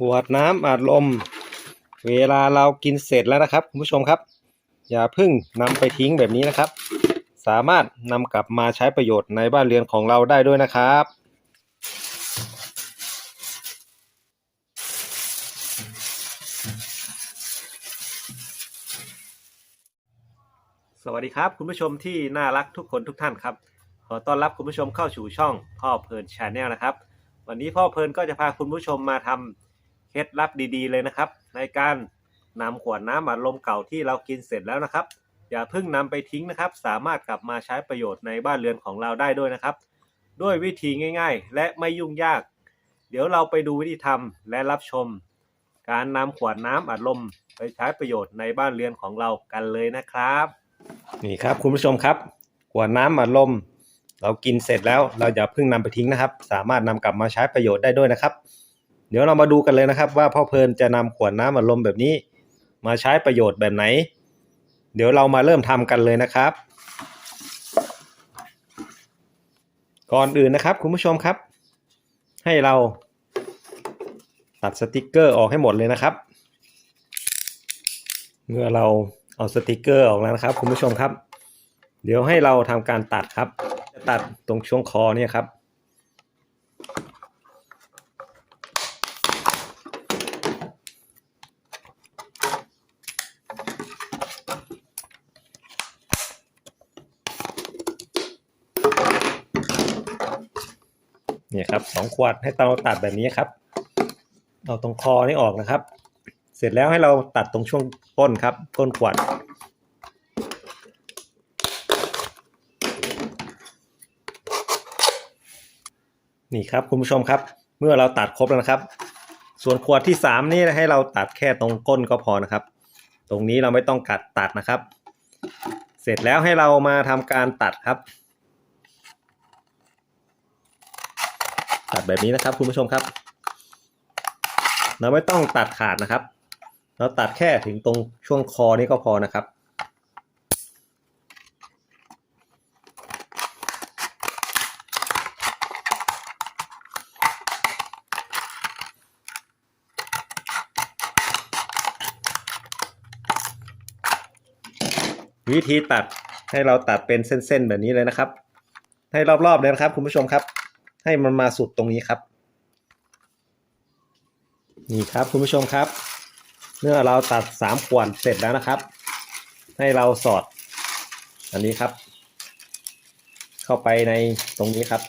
กวดน้ำอัดลม เวลาเรากินเสร็จแล้วนะครับคุณผู้ชมครับ อย่าเพิ่งนำไปทิ้งแบบนี้นะครับ สามารถนำกลับมาใช้ประโยชน์ในบ้านเรือนของเราได้ด้วยนะครับสวัสดีครับ คุณผู้ชมที่น่ารักทุกคนทุกท่านครับ ขอต้อนรับคุณผู้ชมเข้าสู่ช่องพ่อเพลินชาแนลนะครับ วันนี้พ่อเพลินก็จะพาคุณผู้ชมมาทำ เคล็ดลับดีๆ เลยนะครับ ในการนำขวดน้ำอัดลมเก่าที่เรากินเสร็จแล้วนะครับ อย่าเพิ่งนำไปทิ้งนะครับ สามารถกลับมาใช้ประโยชน์ในบ้านเรือนของเราได้ด้วยนะครับ ด้วยวิธีง่ายๆ และไม่ยุ่งยาก เดี๋ยวเราไปดูวิธีทำและรับชม การนำขวดน้ำอัดลมไปใช้ประโยชน์ในบ้านเรือนของเรากันเลยนะครับ นี่ครับคุณผู้ชมครับ ขวดน้ำอัดลม เรากินเสร็จแล้วเราอย่าเพิ่งนำไปทิ้งนะครับ สามารถนำกลับมาใช้ประโยชน์ได้ด้วยนะครับ เดี๋ยวเรามาดูกันเลยนะครับ ว่าพ่อเพลินจะนำขวดน้ำอัดลมแบบนี้ มาใช้ประโยชน์แบบไหน เดี๋ยวเรามาเริ่มทำกันเลยนะครับ ก่อนอื่นนะครับคุณผู้ชมครับ ให้เราตัดสติกเกอร์ออกให้หมดเลยนะครับเมื่อเราเอาสติกเกอร์ออกแล้วนะครับคุณผู้ชมครับ เดี๋ยวให้เราทำการตัดครับจะตัดตรงช่วงคอเนี่ยครับ เนี่ยครับสองขวดให้เราตัดแบบนี้ครับ เอาตรงคอนี่ออกนะครับ เสร็จแล้วให้เราตัดตรงช่วงต้นครับต้นขวด นี่ครับคุณผู้ชมครับ เมื่อเราตัดครบแล้วนะครับ ส่วนขวดที่สามนี่ให้เราตัดแค่ตรงก้นก็พอนะครับ ตรงนี้เราไม่ต้องกัดตัดนะครับ เสร็จแล้วให้เรามาทำการตัดครับ ดแบบนี้นะครับคุณผู้ชมครับ เราไม่ต้องตัดขาดนะครับ เราตัดแค่ถึงตรงช่วงคอนี้ก็พอนะครับวิธีตัดให้เราตัดเป็นเส้นๆแบบนี้เลยนะครับ ให้รอบๆเลยนะครับคุณผู้ชมครับ ให้มันมาสุดตรงนี้ครับ นี่ครับคุณผู้ชมครับ เมื่อเราตัดสามขวดเสร็จแล้วนะครับ ให้เราสอด อันนี้ครับ เข้าไปในตรงนี้ครับ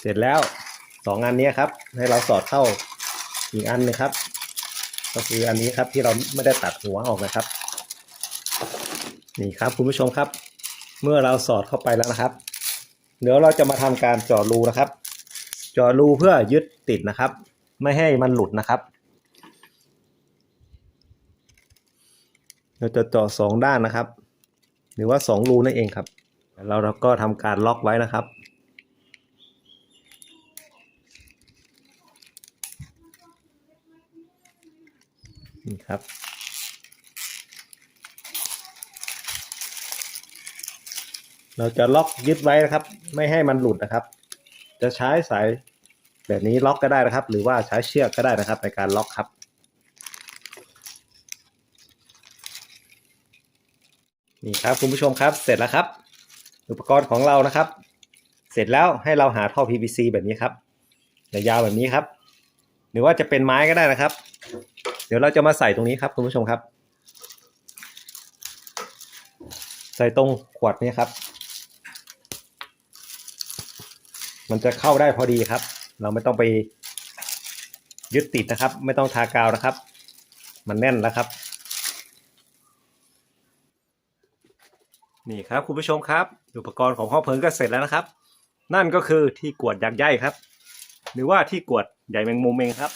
เสร็จแล้วสองอันนี้ครับ ให้เราสอดเข้าอีกอันหนึงครับ ก็คืออันนี้ครับที่เราไม่ได้ตัดหัวออกนะครับ นี่ครับคุณผู้ชมครับ เมื่อเราสอดเข้าไปแล้วนะครับ เดี๋ยวเราจะมาทำการเจาะรูนะครับเจาะรูเพื่อยึดติดนะครับ ไม่ให้มันหลุดนะครับเราจะเจาะสองด้านนะครับ หรือว่าสองรูนั่นเองครับแล้วเราก็ทำการล็อกไว้นะครับนี่ครับ เราจะล็อกยึดไว้นะครับ ไม่ให้มันหลุดนะครับ จะใช้สายแบบนี้ล็อกก็ได้นะครับ หรือว่าใช้เชือกก็ได้นะครับ ในการล็อกครับ นี่ครับคุณผู้ชมครับ เสร็จแล้วครับ อุปกรณ์ของเรานะครับ เสร็จแล้วให้เราหาท่อ PVC แบบนี้ครับยาวๆแบบนี้ครับ หรือว่าจะเป็นไม้ก็ได้นะครับ เดี๋ยวเราจะมาใส่ตรงนี้ครับคุณผู้ชมครับ ใส่ตรงขวดนี้ครับ มันจะเข้าได้พอดีครับ เราไม่ต้องไปยึดติดนะครับ ไม่ต้องทากาวนะครับ มันแน่นแล้วครับ นี่ครับคุณผู้ชมครับ อุปกรณ์ของห้อเพลิงก็เสร็จแล้วนะครับ นั่นก็คือที่กวดยักษ์ใหญ่ครับ หรือว่าที่กวดใหญ่แมงมุมเองครับ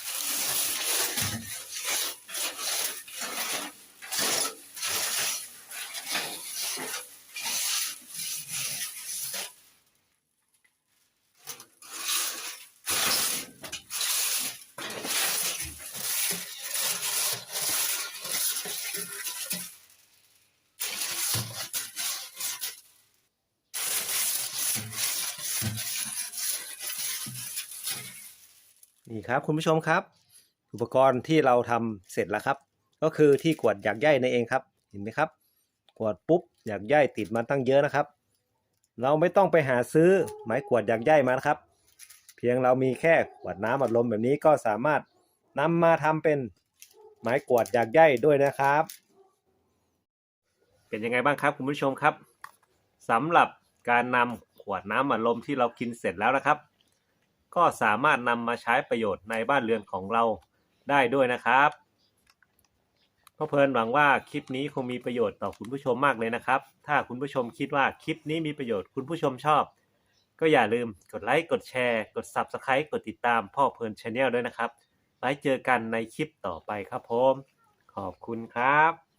นี่ครับคุณผู้ชมครับ อุปกรณ์ที่เราทำเสร็จแล้วครับ ก็คือที่กวดอยากใยในเองครับ เห็นไหมครับ กวดปุ๊บอยากใยติดมาตั้งเยอะนะครับ เราไม่ต้องไปหาซื้อไม้กวดอยากใยมานะครับ เพียงเรามีแค่กวดน้ำอัดลมแบบนี้ก็สามารถนำมาทำเป็นไม้กวดอยากใยด้วยนะครับ เป็นยังไงบ้างครับคุณผู้ชมครับ สำหรับการนำ ขวดน้ำอัดลมที่เรากินเสร็จแล้วนะครับ ก็สามารถนำมาใช้ประโยชน์ในบ้านเรือนของเราได้ด้วยนะครับพ่อเพลินหวังว่าคลิปนี้คงมีประโยชน์ต่อคุณผู้ชมมากเลยนะครับ ถ้าคุณผู้ชมคิดว่าคลิปนี้มีประโยชน์คุณผู้ชมชอบ ก็อย่าลืมกดไลค์กดแชร์ กด Subscribe กดติดตามพ่อเพลินชาแนลด้วยนะครับ ไว้เจอกันในคลิปต่อไปครับผม ขอบคุณครับ